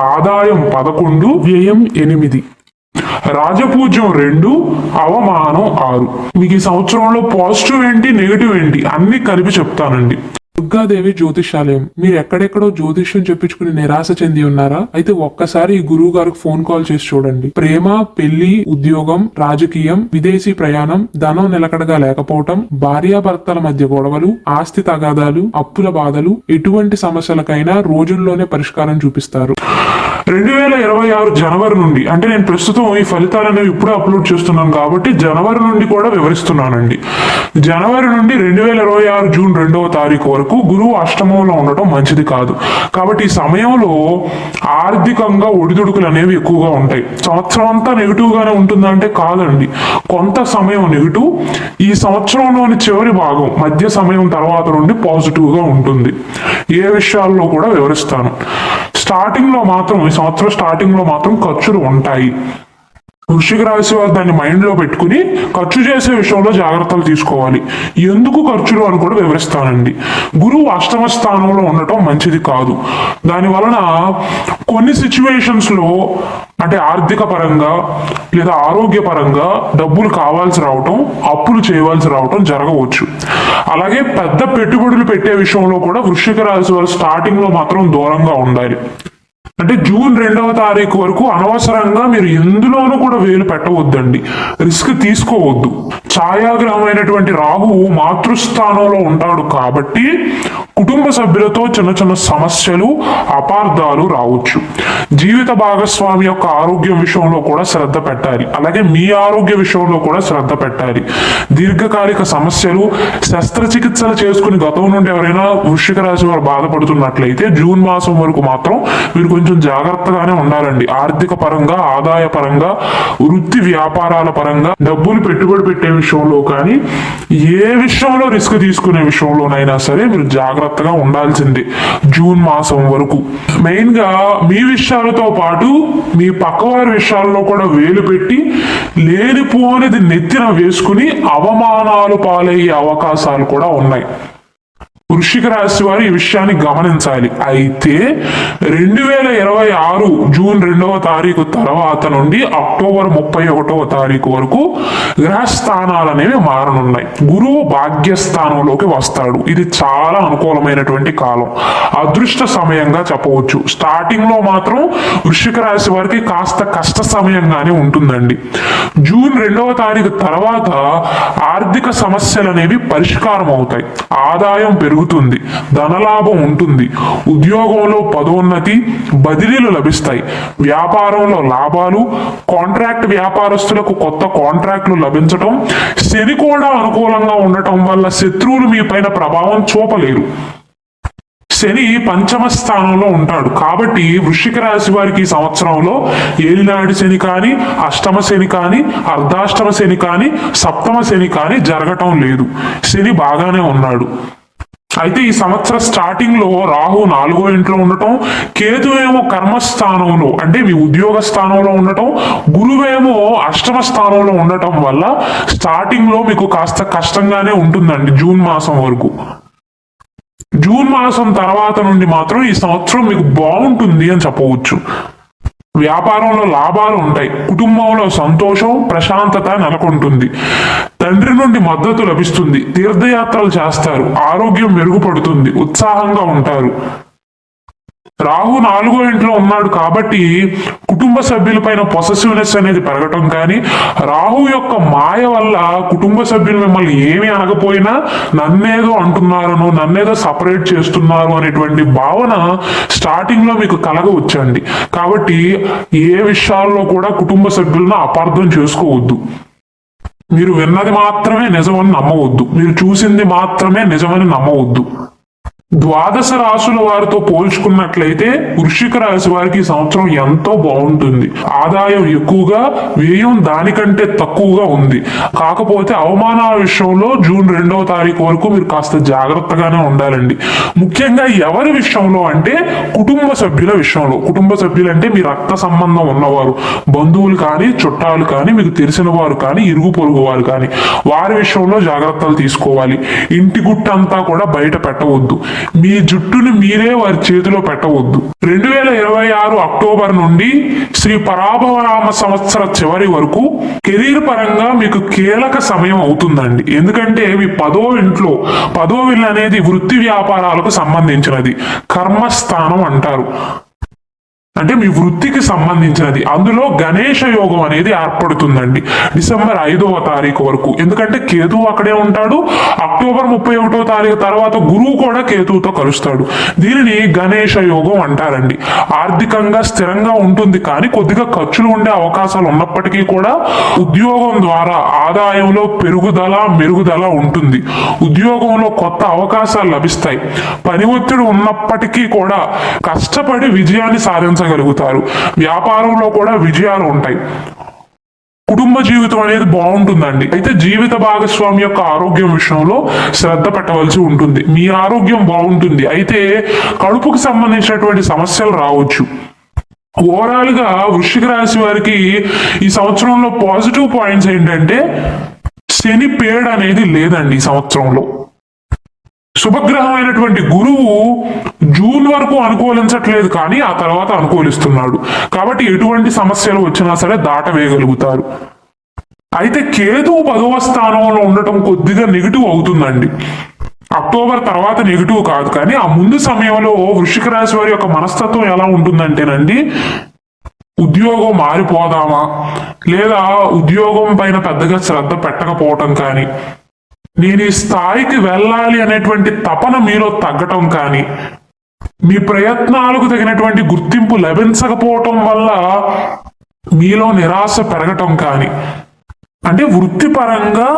ఆదాయం పదకొండు వ్యయం ఎనిమిది. రాజపూజ్యం రెండు అవమానం ఆరు. మీకు ఈ సంవత్సరంలో పాజిటివ్ ఏంటి నెగిటివ్ ఏంటి అన్ని కలిపి చెప్తానండి. దుర్గాదేవి జ్యోతిషాలయం. మీరు ఎక్కడెక్కడో జ్యోతిష్యం చెప్పించుకుని నిరాశ చెంది ఉన్నారా? అయితే ఒక్కసారి ఈ గురువు గారికి ఫోన్ కాల్ చేసి చూడండి. ప్రేమ పెళ్ళి ఉద్యోగం రాజకీయం విదేశీ ప్రయాణం ధనం నిలకడగా లేకపోవటం భార్యాభర్తల మధ్య గొడవలు ఆస్తి తగాదాలు అప్పుల బాధలు ఎటువంటి సమస్యలకైనా రోజుల్లోనే పరిష్కారం చూపిస్తారు. రెండు వేల ఇరవై ఆరు జనవరి నుండి అంటే నేను ప్రస్తుతం ఈ ఫలితాలు అనేవి ఇప్పుడే అప్లోడ్ చేస్తున్నాను కాబట్టి జనవరి నుండి కూడా వివరిస్తున్నానండి. జనవరి నుండి రెండు వేల ఇరవై ఆరు జూన్ రెండవ తారీఖు వరకు గురువు అష్టమంలో ఉండటం మంచిది కాదు. కాబట్టి ఈ సమయంలో ఆర్థికంగా ఒడిదుడుకులు అనేవి ఎక్కువగా ఉంటాయి. సంవత్సరం అంతా నెగిటివ్ గానే ఉంటుందంటే కాదండి. కొంత సమయం నెగిటివ్ ఈ సంవత్సరంలోని చివరి భాగం మధ్య సమయం తర్వాత నుండి పాజిటివ్గా ఉంటుంది. ఏ విషయాల్లో కూడా వివరిస్తాను. స్టార్టింగ్లో మాత్రం ఈ సంవత్సరం స్టార్టింగ్లో మాత్రం ఖర్చులు ఉంటాయి. వృషిక రాశి వారు దాన్ని మైండ్లో పెట్టుకుని ఖర్చు చేసే విషయంలో జాగ్రత్తలు తీసుకోవాలి. ఎందుకు ఖర్చులు అని కూడా వివరిస్తానండి. గురువు అష్టమ స్థానంలో ఉండటం మంచిది కాదు. దాని వలన కొన్ని సిచ్యువేషన్స్లో అంటే ఆర్థిక పరంగా లేదా ఆరోగ్య పరంగా డబ్బులు కావాల్సి రావటం అప్పులు చేయవలసి రావటం జరగవచ్చు. అలాగే పెద్ద పెట్టుబడులు పెట్టే విషయంలో కూడా వృషిక రాశి వారు స్టార్టింగ్లో మాత్రం దూరంగా ఉండాలి. అంటే జూన్ రెండవ తారీఖు వరకు అనవసరంగా మీరు ఎందులోనూ కూడా వేలు పెట్టవద్దండి. రిస్క్ తీసుకోవద్దు. ఛాయాగ్రహమైనటువంటి రాహువు మాతృస్థానంలో ఉంటాడు కాబట్టి కుటుంబ సభ్యులతో చిన్న చిన్న సమస్యలు అపార్థాలు రావచ్చు. జీవిత భాగస్వామి యొక్క ఆరోగ్యం విషయంలో కూడా శ్రద్ధ పెట్టాలి. అలాగే మీ ఆరోగ్య విషయంలో కూడా శ్రద్ధ పెట్టాలి. దీర్ఘకాలిక సమస్యలు శస్త్రచికిత్సలు చేసుకుని గతం నుండి ఎవరైనా వృషిక రాశి వారు బాధపడుతున్నట్లయితే జూన్ మాసం వరకు మాత్రం మీరు కొంచెం జాగ్రత్తగానే ఉండాలండి. ఆర్థిక పరంగా ఆదాయ పరంగా వృత్తి వ్యాపారాల పరంగా డబ్బులు పెట్టుబడి పెట్టే విషయంలో కానీ ఏ విషయంలో రిస్క్ తీసుకునే విషయంలోనైనా సరే మీరు జాగ్రత్తగా ఉండాల్సింది. జూన్ మాసం వరకు. మెయిన్గా మీ విషయాలతో పాటు మీ పక్కవారి విషయాల్లో కూడా వేలు పెట్టి లేనిపోనిది నెత్తిన వేసుకుని అవమానాలు పాలయ్యే అవకాశాలు కూడా ఉన్నాయి. వృషిక రాశి వారు ఈ విషయాన్ని గమనించాలి. అయితే రెండు వేల ఇరవై ఆరు జూన్ రెండవ తారీఖు తర్వాత నుండి అక్టోబర్ ముప్పై ఒకటవ తారీఖు వరకు గ్రహస్థానాలు అనేవి మారనున్నాయి. గురువు భాగ్యస్థానంలోకి వస్తాడు. ఇది చాలా అనుకూలమైనటువంటి కాలం. అదృష్ట సమయంగా చెప్పవచ్చు. స్టార్టింగ్లో మాత్రం వృషిక రాశి వారికి కాస్త కష్ట సమయంగానే ఉంటుందండి. జూన్ రెండవ తారీఖు తర్వాత ఆర్థిక సమస్యలు అనేవి పరిష్కారం అవుతాయి ఆదాయం పెరుగు పెరుగుతుంది ధనలాభం ఉంటుంది. ఉద్యోగంలో పదోన్నతి బదిలీలు లభిస్తాయి. వ్యాపారంలో లాభాలు కాంట్రాక్ట్ వ్యాపారస్తులకు కొత్త కాంట్రాక్టులు లభించటం శని కూడా అనుకూలంగా ఉండటం వల్ల శత్రువులు మీ పైన ప్రభావం చూపలేరు. శని పంచమ స్థానంలో ఉంటాడు. కాబట్టి వృషిక రాశి వారికి ఈ సంవత్సరంలో ఏలినాటి శని కానీ అష్టమ శని కానీ అర్ధాష్టమ శని కానీ సప్తమ శని కానీ జరగటం లేదు. శని బాగానే ఉన్నాడు. అయితే ఈ సంవత్సర స్టార్టింగ్లో రాహు నాలుగో ఇంట్లో ఉండటం కేతు ఏమో కర్మస్థానంలో అంటే మీ ఉద్యోగ స్థానంలో ఉండటం గురువేమో అష్టమ స్థానంలో ఉండటం వల్ల స్టార్టింగ్లో మీకు కాస్త కష్టంగానే ఉంటుందండి జూన్ మాసం వరకు. జూన్ మాసం తర్వాత నుండి మాత్రం ఈ సంవత్సరం మీకు బాగుంటుంది అని చెప్పవచ్చు. వ్యాపారంలో లాభాలు ఉంటాయి. కుటుంబంలో సంతోషం ప్రశాంతత నెలకొంటుంది. తండ్రి నుండి మద్దతు లభిస్తుంది. తీర్థయాత్రలు చేస్తారు. ఆరోగ్యం మెరుగుపడుతుంది. ఉత్సాహంగా ఉంటారు. రాహు నాలుగో ఇంట్లో ఉన్నాడు కాబట్టి కుటుంబ సభ్యులపైన పొసెసివ్నెస్ అనేది పెరగటం కానీ రాహు యొక్క మాయ వల్ల కుటుంబ సభ్యులు మిమ్మల్ని ఏమి అనకపోయినా నన్నేదో అంటున్నారనో నన్నేదో సపరేట్ చేస్తున్నారు అనేటువంటి భావన స్టార్టింగ్లో మీకు కలగవచ్చండి. కాబట్టి ఏ విషయాల్లో కూడా కుటుంబ సభ్యులను అపార్థం చేసుకోవద్దు. మీరు విన్నది మాత్రమే నిజమని నమ్మవద్దు. మీరు చూసింది మాత్రమే నిజమని నమ్మవద్దు. ద్వాదశ రాశుల వారితో పోల్చుకున్నట్లయితే వృశ్చిక రాశి వారికి సంవత్సరం ఎంతో బాగుంటుంది. ఆదాయం ఎక్కువగా వ్యయం దానికంటే తక్కువగా ఉంది. కాకపోతే అవమానాల విషయంలో జూన్ రెండవ తారీఖు వరకు మీరు కాస్త జాగ్రత్తగానే ఉండాలండి. ముఖ్యంగా ఎవరి విషయంలో అంటే కుటుంబ సభ్యుల విషయంలో. కుటుంబ సభ్యులు అంటే మీ రక్త సంబంధం ఉన్నవారు. బంధువులు కానీ చుట్టాలు కానీ మీకు తెలిసిన వారు కానీ ఇరుగు పొరుగు వారు కానీ. వారి విషయంలో జాగ్రత్తలు తీసుకోవాలి. ఇంటి గుట్టంతా కూడా బయట పెట్టవద్దు. మీ జుట్టును మీరే వారి చేతిలో పెట్టవద్దు. రెండు వేల ఇరవై ఆరు అక్టోబర్ నుండి శ్రీ పరాభవరామ సంవత్సర చివరి వరకు కెరీర్ పరంగా మీకు కీలక సమయం అవుతుందండి. ఎందుకంటే మీ పదో ఇంట్లో పదో ఇల్లు అనేది వృత్తి వ్యాపారాలకు సంబంధించినది. కర్మస్థానం అంటారు. అంటే మీ వృత్తికి సంబంధించినది. అందులో గణేష యోగం అనేది ఏర్పడుతుందండి. డిసెంబర్ ఐదవ తారీఖు వరకు. ఎందుకంటే కేతువు అక్కడే ఉంటాడు. అక్టోబర్ ముప్పై ఒకటో తారీఖు తర్వాత గురువు కూడా కేతువుతో కలుస్తాడు. దీనిని గణేష యోగం అంటారండి. ఆర్థికంగా స్థిరంగా ఉంటుంది కానీ కొద్దిగా ఖర్చులు ఉండే అవకాశాలు ఉన్నప్పటికీ కూడా ఉద్యోగం ద్వారా ఆదాయంలో పెరుగుదల మెరుగుదల ఉంటుంది. ఉద్యోగంలో కొత్త అవకాశాలు లభిస్తాయి. పని ఒత్తిడి ఉన్నప్పటికీ కూడా కష్టపడి విజయాన్ని సాధించగలుగుతారు వ్యాపారంలో కూడా విజయాలు ఉంటాయి. కుటుంబ జీవితం అనేది బాగుంటుందండి. అయితే జీవిత భాగస్వామి యొక్క ఆరోగ్యం విషయంలో శ్రద్ధ పెట్టవలసి ఉంటుంది. మీ ఆరోగ్యం బాగుంటుంది. అయితే కడుపుకు సంబంధించినటువంటి సమస్యలు రావచ్చు. ఓవరాల్గా వృశ్చిక రాశి వారికి ఈ సంవత్సరంలో పాజిటివ్ పాయింట్స్ ఏంటంటే శని పేడ్ అనేది లేదండి ఈ సంవత్సరంలో. శుభగ్రహమైనటువంటి గురువు జూన్ వరకు అనుకూలించట్లేదు కానీ ఆ తర్వాత అనుకూలిస్తున్నాడు. కాబట్టి ఎటువంటి సమస్యలు వచ్చినా సరే దాటవేయగలుగుతారు. అయితే కేతు పదవ స్థానంలో ఉండటం కొద్దిగా నెగిటివ్ అవుతుందండి. అక్టోబర్ తర్వాత నెగిటివ్ కాదు. కానీ ఆ ముందు సమయంలో వృషిక రాశి వారి యొక్క మనస్తత్వం ఎలా ఉంటుందంటేనండి ఉద్యోగం మారిపోదామా? లేదా ఉద్యోగం పైన పెద్దగా శ్రద్ధ పెట్టకపోవటం కానీ నేను ఈ స్థాయికి వెళ్ళాలి అనేటువంటి తపన మీలో తగ్గటం కానీ మీ ప్రయత్నాలకు తగినటువంటి గుర్తింపు లభించకపోవటం వల్ల మీలో నిరాశ పెరగటం కానీ అంటే వృత్తిపరంగా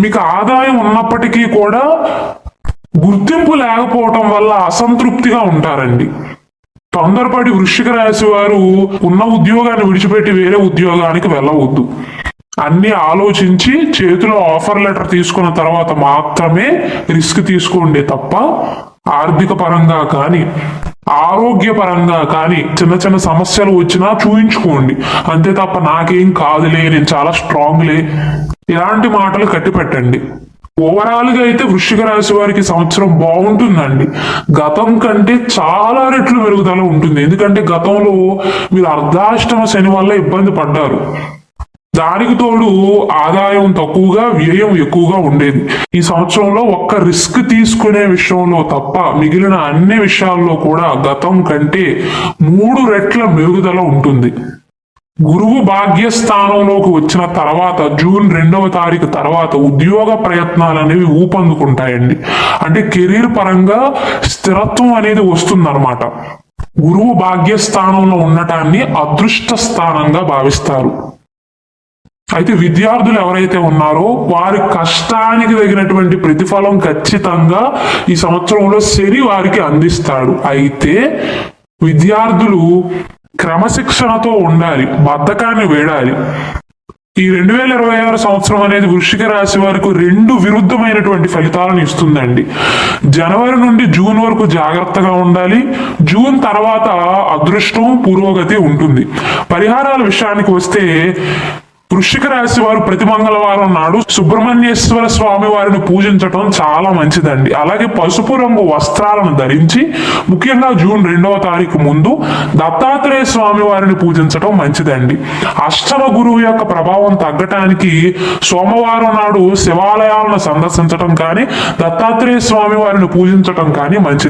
మీకు ఆదాయం ఉన్నప్పటికీ కూడా గుర్తింపు లేకపోవటం వల్ల అసంతృప్తిగా ఉంటారండి. తొందరపడి వృశ్చిక రాశి వారు ఉన్న ఉద్యోగాన్ని విడిచిపెట్టి వేరే ఉద్యోగానికి వెళ్ళవద్దు. అన్ని ఆలోచించి చేతిలో ఆఫర్ లెటర్ తీసుకున్న తర్వాత మాత్రమే రిస్క్ తీసుకోండి తప్ప ఆర్థిక పరంగా కానీ ఆరోగ్య పరంగా కానీ చిన్న చిన్న సమస్యలు వచ్చినా చూయించుకోండి. అంతే తప్ప నాకేం కాదులే నేను చాలా స్ట్రాంగ్లే ఇలాంటి మాటలు కట్టి పెట్టండి ఓవరాల్గా అయితే వృశ్చిక రాశి వారికి సంవత్సరం బాగుంటుందండి. గతం కంటే చాలా రెట్లు మెరుగుదల ఉంటుంది. ఎందుకంటే గతంలో మీరు అర్ధాష్టమ శని వల్ల ఇబ్బంది పడ్డారు. దానికి తోడు ఆదాయం తక్కువగా వ్యయం ఎక్కువగా ఉండేది. ఈ సంవత్సరంలో ఒక్క రిస్క్ తీసుకునే విషయంలో తప్ప మిగిలిన అన్ని విషయాల్లో కూడా గతం కంటే మూడు రెట్ల మెరుగుదల ఉంటుంది. గురువు భాగ్యస్థానంలోకి వచ్చిన తర్వాత జూన్ రెండవ తారీఖు తర్వాత ఉద్యోగ ప్రయత్నాలు అనేవి ఊపందుకుంటాయండి. అంటే కెరీర్ పరంగా స్థిరత్వం అనేది వస్తుందన్నమాట. గురువు భాగ్యస్థానంలో ఉండటాన్ని అదృష్ట స్థానంగా భావిస్తారు. అయితే విద్యార్థులు ఎవరైతే ఉన్నారో వారి కష్టానికి తగినటువంటి ప్రతిఫలం ఖచ్చితంగా ఈ సంవత్సరంలో శని వారికి అందిస్తాడు. అయితే విద్యార్థులు క్రమశిక్షణతో ఉండాలి బద్ధకాన్ని వేడాలి. ఈ రెండు వేల ఇరవై ఆరు సంవత్సరం అనేది వృశ్చిక రాశి వారికి రెండు విరుద్ధమైనటువంటి ఫలితాలను ఇస్తుందండి. జనవరి నుండి జూన్ వరకు జాగ్రత్తగా ఉండాలి. జూన్ తర్వాత అదృష్టం పురోగతి ఉంటుంది. పరిహారాల విషయానికి వస్తే వృషిక రాశి వారు ప్రతి మంగళవారం నాడు సుబ్రహ్మణ్యేశ్వర స్వామి వారిని పూజించటం చాలా మంచిదండి. అలాగే పసుపు రంగు వస్త్రాలను ధరించి ముఖ్యంగా జూన్ రెండవ తారీఖు ముందు దత్తాత్రేయ స్వామి వారిని పూజించటం మంచిదండి. అష్టమ గురువు యొక్క ప్రభావం తగ్గటానికి సోమవారం నాడు శివాలయాలను సందర్శించటం కానీ దత్తాత్రేయ స్వామి వారిని పూజించటం కానీ మంచిది.